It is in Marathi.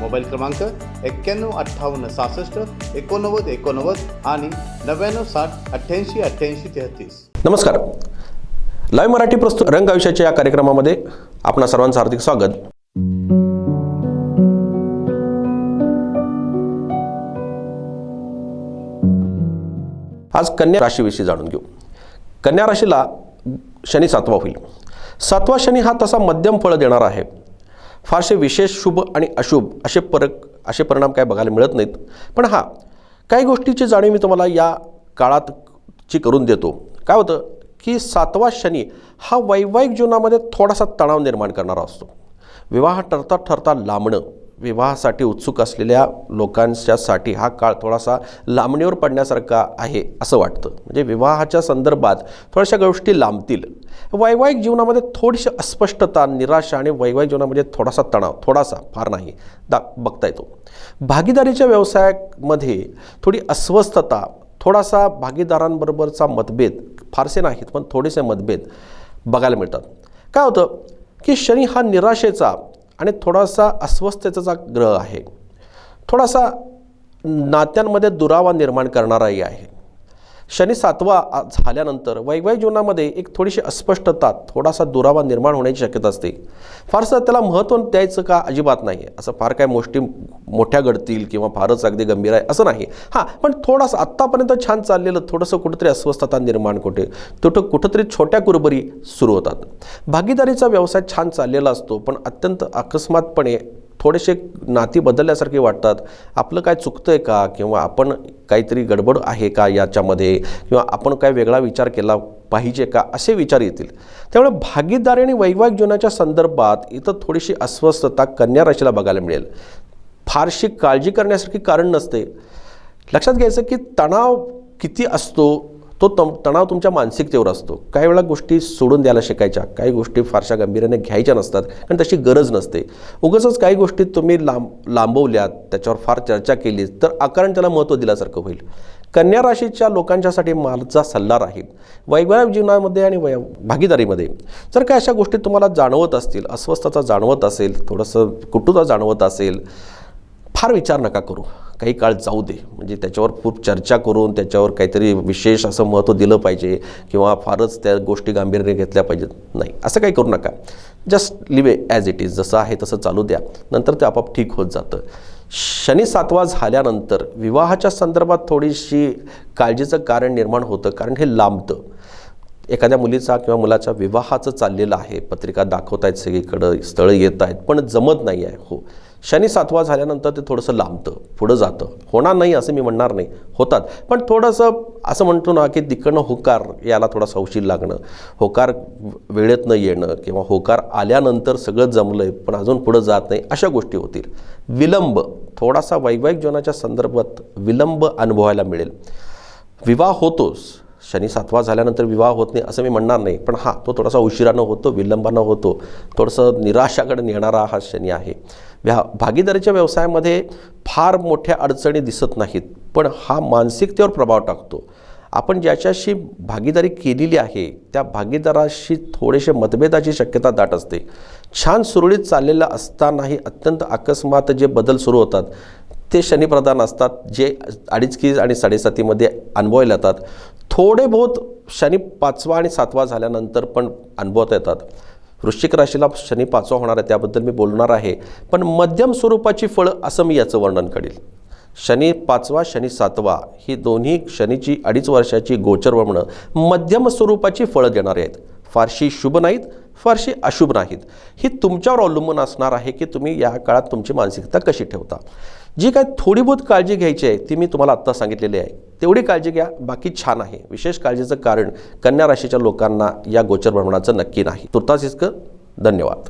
मोबाईल क्रमांक एक्क्याण्णव अठ्ठावन्न सहासष्ट एकोणनव्वद एकोणनव्वद आणि नव्याण्णव साठ अठ्ठ्याऐंशी अठ्ठ्याऐंशी तेहतीस. नमस्कार. लाईव्ह मराठी प्रस्तुत रंग आयुष्याच्या या कार्यक्रमामध्ये आपणा सर्वांचं हार्दिक स्वागत. आज कन्या राशीविषयी जाणून घेऊ. कन्या राशीला शनी सातवा होईल. सातवा शनी हा तसा मध्यम फळ देणारा आहे. फारसे विशेष शुभ आणि अशुभ असे परक असे परिणाम काय बघायला मिळत नाहीत. पण हां काही गोष्टीची जाणीव मी तुम्हाला या काळात ची करून देतो. काय होतं की सातवा शनी हा वैवाहिक जीवनामध्ये थोडासा तणाव निर्माण करणारा असतो. विवाह ठरता ठरता लांबणं विवाहासाठी उत्सुक असलेल्या लोकांच्यासाठी हा काळ थोडासा लांबणीवर पडण्यासारखा आहे असं वाटतं. म्हणजे विवाहाच्या संदर्भात थोड्याशा गोष्टी लांबतील. वैवाहिक जीवनामध्ये थोडीशी अस्पष्टता निराशा आणि वैवाहिक जीवनामध्ये थोडासा तणाव थोडासा फार नाही. दा बघता येतो. भागीदारीच्या व्यवसायामध्ये थोडी अस्वस्थता थोडासा भागीदारांबरोबरचा मतभेद फारसे नाहीत पण थोडेसे मतभेद बघायला मिळतात. काय होतं की शनी हा निराशेचा आणि थोडासा अस्वस्थतेचा ग्रह आहे थोडासा नात्यांमध्ये दुरावा निर्माण करणाराही आहे. शनी सातवा झाल्यानंतर वैवाहिक जीवनामध्ये एक थोडीशी अस्पष्टता थोडासा दुरावा निर्माण होण्याची शक्यता असते. फारसं त्याला महत्त्व द्यायचं का अजिबात नाही आहे असं फार काय गोष्टी मोठ्या घडतील किंवा फारच अगदी गंभीर आहे असं नाही. हां पण थोडासा आत्तापर्यंत छान चाललेलं थोडंसं कुठंतरी अस्वस्थता निर्माण कुठे कुठं कुठंतरी छोट्या कुरबरी सुरू होतात. भागीदारीचा व्यवसाय छान चाललेला असतो पण अत्यंत अकस्मातपणे थोडेसे नाती बदलल्यासारखे वाटतात. आपलं काय चुकतं आहे का? किंवा आपण काहीतरी गडबड आहे का याच्यामध्ये? किंवा आपण काय वेगळा विचार केला पाहिजे का? असे विचार येतील. त्यामुळे भागीदारी आणि वैवाहिक जीवनाच्या संदर्भात इथं थोडीशी अस्वस्थता कन्या राशीला बघायला मिळेल. फारशी काळजी करण्यासारखी कारण नसते. लक्षात घ्यायचं की तणाव किती असतो? तो तम तणाव तुमच्या मानसिकतेवर असतो. काही वेळा गोष्टी सोडून द्यायला शिकायच्या. काही गोष्टी फारशा गंभीर्याने घ्यायच्या नसतात कारण तशी गरज नसते. उगाचच काही गोष्टी तुम्ही लांब लांबवल्यात त्याच्यावर फार चर्चा केली तर आकारण त्याला महत्त्व दिल्यासारखं होईल. कन्या राशीच्या लोकांच्यासाठी मालचा सल्ला राहील. वैवाहिक जीवनामध्ये आणि वय भागीदारीमध्ये. जर काय अशा गोष्टी तुम्हाला जाणवत असतील अस्वस्थता जाणवत असेल थोडंसं कुटुता जाणवत असेल फार विचार नका करू. काही काळ जाऊ दे. म्हणजे त्याच्यावर खूप चर्चा करून त्याच्यावर काहीतरी विशेष असं महत्त्व दिलं पाहिजे किंवा फारच त्या गोष्टी गांभीर्याने घेतल्या पाहिजेत. नाही असं काही करू नका. Just leave as it is जसं आहे तसं चालू द्या. नंतर ते आपोआप ठीक होत जातं. शनी सातवा झाल्यानंतर विवाहाच्या संदर्भात थोडीशी काळजीचं कारण निर्माण होतं. कारण हे लांबतं. एखाद्या मुलीचा किंवा मुलाच्या विवाहाचं चाललेलं आहे. पत्रिका दाखवत आहेत सगळीकडं स्थळं येत आहेत पण जमत नाही आहे हो. शनी सातवा झाल्यानंतर ते थोडंसं लांबतं पुढं जातं. होणार नाही असं मी म्हणणार नाही. होतात. पण थोडंसं असं म्हणतो ना की तिकडनं होकार याला थोडासा उशीर लागणं. होकार वेळेत न येणं किंवा होकार आल्यानंतर सगळं जमलं आहे पण अजून पुढं जात नाही अशा गोष्टी होतील. विलंब थोडासा वैवाहिक जीवनाच्या संदर्भात विलंब अनुभवायला मिळेल. विवाह होतोच. शनी सातवा झाल्यानंतर विवाह होत नाही असं मी म्हणणार नाही. पण हां तो थोडासा उशिरानं होतो विलंबानं होतो. थोडंसं निराशाकडे नेणारा हा शनी आहे. व्या भागीदारीच्या व्यवसायामध्ये फार मोठ्या अडचणी दिसत नाहीत पण हा मानसिकतेवर प्रभाव टाकतो. आपण ज्याच्याशी भागीदारी केलेली आहे त्या भागीदाराशी थोडेसे मतभेदाची शक्यता दाट असते. छान सुरळीत चाललेलं असतानाही अत्यंत अकस्मात जे बदल सुरू होतात ते शनिप्रधान असतात जे अडीचकी आणि साडेसातीमध्ये अनुभवायला येतात. थोडे बहुत शनी पाचवा आणि सातवा झाल्यानंतर पण अनुभवता येतात. वृश्चिक राशीला शनी पाचवा होणार आहे त्याबद्दल मी बोलणार आहे. पण मध्यम स्वरूपाची फळं असं मी याचं वर्णन करेल. शनी पाचवा शनी सातवा ही दोन्ही शनीची अडीच वर्षाची गोचर वर्णनं मध्यम स्वरूपाची फळं देणारे आहेत. फारशी शुभ नाहीत फारशी अशुभ नाहीत. ही तुमच्यावर अवलंबून असणार आहे की तुम्ही या काळात तुमची मानसिकता कशी ठेवता. जी काय थोडी बहुत काळजी घ्यायची आहे ती मी तुम्हाला आत्ता सांगितलेली आहे. तेवढी काळजी घ्या बाकी छान आहे. विशेष काळजीचं कारण कन्या राशीच्या लोकांना या गोचर भ्रमणाचं नक्की नाही. तुर्तास इतकं धन्यवाद.